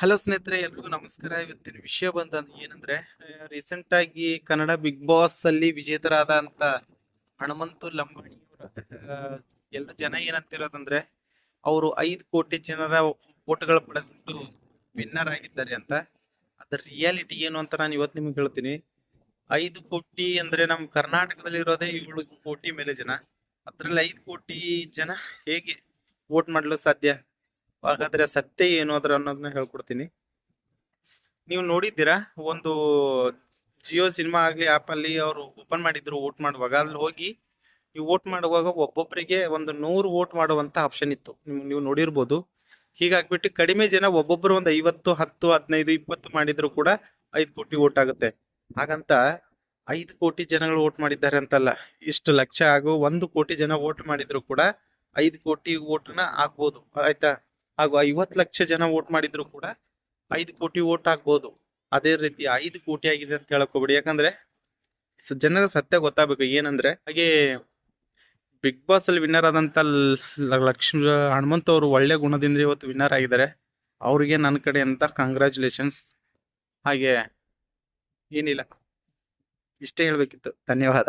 Hello ಸ್ನೇಹಿತರೆ, ಎಲ್ರಿಗೂ ನಮಸ್ಕಾರ. ಇವತ್ತಿನ ವಿಷಯ ಬಂದ ಏನಂದ್ರೆ ರೀಸೆಂಟ್ ಆಗಿ ಕನ್ನಡ ಬಿಗ್ ಬಾಸ್ ಅಲ್ಲಿ ವಿಜೇತರಾದ ಅಂತ ಹನುಮಂತು ಲಂಬಾಣಿ ಎಲ್ಲ ಜನ ಏನಂತಿರೋದಂದ್ರೆ, ಅವರು ಐದು ಕೋಟಿ ಜನರ ಓಟ್ಗಳು ಪಡೆದ್ಬಿಟ್ಟು ವಿನ್ನರ್ ಆಗಿದ್ದಾರೆ ಅಂತ. ಅದ್ರ ರಿಯಾಲಿಟಿ ಏನು ಅಂತ ನಾನು ಇವತ್ತು ನಿಮ್ಗೆ ಹೇಳ್ತೀನಿ. ಐದು ಕೋಟಿ ಅಂದ್ರೆ ನಮ್ಮ ಕರ್ನಾಟಕದಲ್ಲಿ ಇರೋದೇ ಏಳು ಕೋಟಿ ಮೇಲೆ ಜನ. ಅದ್ರಲ್ಲಿ ಐದು ಕೋಟಿ ಜನ ಹೇಗೆ ವೋಟ್ ಮಾಡಲು ಸಾಧ್ಯ? ಹಾಗಾದ್ರೆ ಸತ್ಯ ಏನು ಅದ್ರ ಅನ್ನೋದನ್ನ ಹೇಳ್ಕೊಡ್ತೀನಿ. ನೀವು ನೋಡಿದ್ದೀರಾ? ಒಂದು ಜಿಯೋ ಸಿನಿಮಾ ಆಗ್ಲಿ, ಆಪ್ ಅಲ್ಲಿ ಅವರು ಓಪನ್ ಮಾಡಿದ್ರು, ವೋಟ್ ಮಾಡುವಾಗ. ಅಲ್ಲಿ ಹೋಗಿ ನೀವು ವೋಟ್ ಮಾಡುವಾಗ ಒಬ್ಬೊಬ್ಬರಿಗೆ ಒಂದು ನೂರು ವೋಟ್ ಮಾಡುವಂತ ಆಪ್ಷನ್ ಇತ್ತು. ನೀವು ನೀವು ನೋಡಿರ್ಬೋದು. ಹೀಗಾಗ್ಬಿಟ್ಟು ಕಡಿಮೆ ಜನ ಒಬ್ಬೊಬ್ರು ಒಂದು ಐವತ್ತು, ಹತ್ತು, ಹದಿನೈದು, ಇಪ್ಪತ್ತು ಮಾಡಿದ್ರು ಕೂಡ ಐದು ಕೋಟಿ ವೋಟ್ ಆಗುತ್ತೆ. ಹಾಗಂತ ಐದು ಕೋಟಿ ಜನಗಳು ವೋಟ್ ಮಾಡಿದ್ದಾರೆ ಅಂತಲ್ಲ. ಇಷ್ಟು ಲಕ್ಷ ಹಾಗೂ ಒಂದು ಕೋಟಿ ಜನ ವೋಟ್ ಮಾಡಿದ್ರು ಕೂಡ ಐದು ಕೋಟಿ ವೋಟ್ನ ಆಗ್ಬೋದು. ಆಯ್ತಾ? ಹಾಗೂ ಐವತ್ತು ಲಕ್ಷ ಜನ ವೋಟ್ ಮಾಡಿದ್ರು ಕೂಡ ಐದು ಕೋಟಿ ವೋಟ್ ಆಗ್ಬೋದು. ಅದೇ ರೀತಿ ಐದು ಕೋಟಿ ಆಗಿದೆ ಅಂತ ಹೇಳಕ್ ಯಾಕಂದ್ರೆ ಜನರ ಸತ್ಯ ಗೊತ್ತಾಗಬೇಕು. ಏನಂದ್ರೆ ಹಾಗೆ ಬಿಗ್ ಬಾಸ್ ಅಲ್ಲಿ ವಿನ್ನರ್ ಆದಂತ ಲಕ್ಷ್ಮಣ ಹನುಮಂತ ಹನುಮಂತ್ ಅವರು ಒಳ್ಳೆ ಗುಣದಿಂದ ಇವತ್ತು ವಿನ್ನರ್ ಆಗಿದ್ದಾರೆ. ಅವ್ರಿಗೆ ನನ್ನ ಕಡೆ ಅಂತ ಕಂಗ್ರ್ಯಾಚುಲೇಷನ್ಸ್ ಹಾಗೆ ಏನಿಲ್ಲ. ಇಷ್ಟೇ ಹೇಳ್ಬೇಕಿತ್ತು. ಧನ್ಯವಾದ.